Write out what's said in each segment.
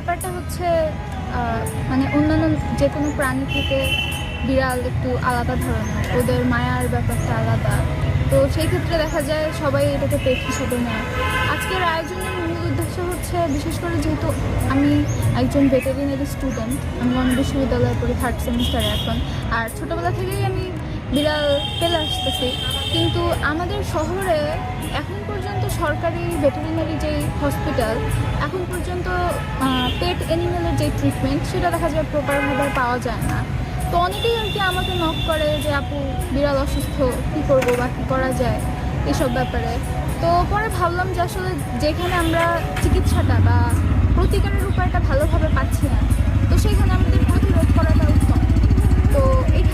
ব্যাপারটা হচ্ছে মানে অন্যান্য যে কোনো প্রাণী থেকে বিড়াল একটু আলাদা ধরনের, ওদের মায়ার ব্যাপারটা আলাদা। তো সেই ক্ষেত্রে দেখা যায় সবাই এটাকে পেট হিসেবে নেয়। আজকের আয়োজনের মূল উদ্দেশ্য হচ্ছে, বিশেষ করে যেহেতু আমি একজন ভেটেরিনারি স্টুডেন্ট, আমি গণ বিশ্ববিদ্যালয়ে পড়ি থার্ড সেমিস্টারে এখন, আর ছোটোবেলা থেকেই আমি বিড়াল পেলে আসতেছি। কিন্তু আমাদের শহরে এখন পর্যন্ত সরকারি ভেটেরিনারি যেই হসপিটাল এখন পর্যন্ত পেট অ্যানিমেলের যে ট্রিটমেন্ট সেটা দেখা যায় প্রপারভাবে পাওয়া যায় না। তো অনেকেই আর কি আমাকে নক করে যে, আপু, বিড়াল অসুস্থ, কী করব বা কী করা যায়? এসব ব্যাপারে। তো পরে ভাবলাম যে আসলে যেখানে আমরা চিকিৎসাটা বা প্রতিকারের উপায়টা ভালোভাবে পাচ্ছি না, তো সেইখানে আমাদের প্রতিরোধ করাটা উত্তম। তো এখানে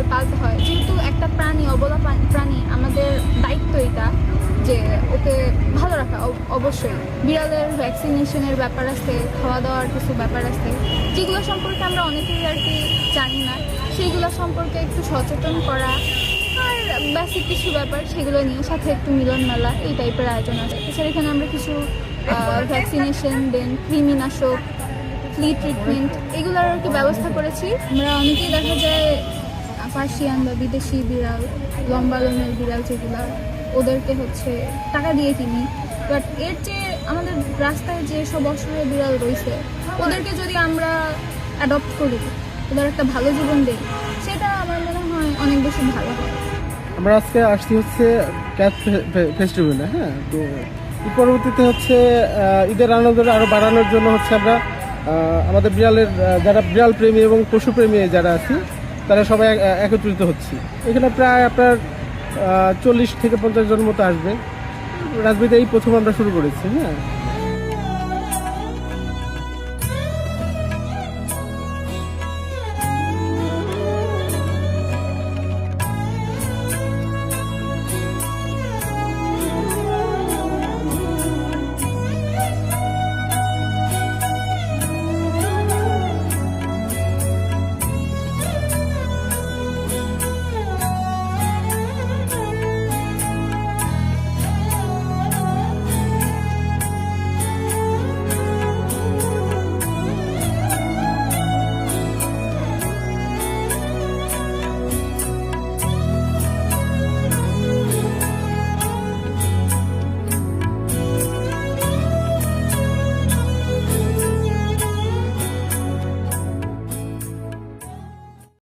কীভাবে পালতে হয়। যেহেতু একটা প্রাণী, অবলা প্রাণী আমাদের দায়িত্ব এটা যে ওকে ভালো রাখা, অব- অবশ্যই। বিড়ালের ভ্যাকসিনেশনের ব্যাপার আছে খাওয়া দাওয়ার কিছু ব্যাপার আছে, যেগুলো সম্পর্কে আমরা অনেকেই আর কি জানি না সেইগুলো সম্পর্কে একটু সচেতন করা আর বেসিক কিছু ব্যাপার সেগুলো নিয়ে সাথে একটু মিলন মেলা এই টাইপের আয়োজন আছে। এছাড়া এখানে আমরা কিছু ভ্যাকসিনেশন দেন, কৃমিনাশক ফ্লি ট্রিটমেন্ট এগুলোর আর কি ব্যবস্থা করেছি। আমরা অনেকেই দেখা যায় পার্সিয়ান বা বিদেশি বিড়াল, লম্বা লোমের বিড়াল যেগুলো, ওদেরকে হচ্ছে টাকা দিয়ে কিনি। বাট এর যে আমাদের রাস্তায় যে সব অসহায় বিড়াল রয়েছে, ওদেরকে যদি আমরা অ্যাডপ্ট করি, ওদের একটা ভালো জীবন দিই, সেটা আমার মনে হয় অনেক বেশি ভালো হয় আমরা আজকে আসছি হচ্ছে ক্যাট ফেস্টিভ্যালে হ্যাঁ? তো পরবর্তীতে হচ্ছে ঈদের আনন্দটা আরও বাড়ানোর জন্য হচ্ছে আমরা আমাদের বিড়ালের যারা বিড়াল প্রেমী এবং পশুপ্রেমী যারা আছে তারা সবাই এক- একত্রিত হচ্ছি। এখানে প্রায় আপনার চল্লিশ থেকে পঞ্চাশ জন মতো আসবে। রাজবিতে এই প্রথম আমরা শুরু করেছি হ্যাঁ?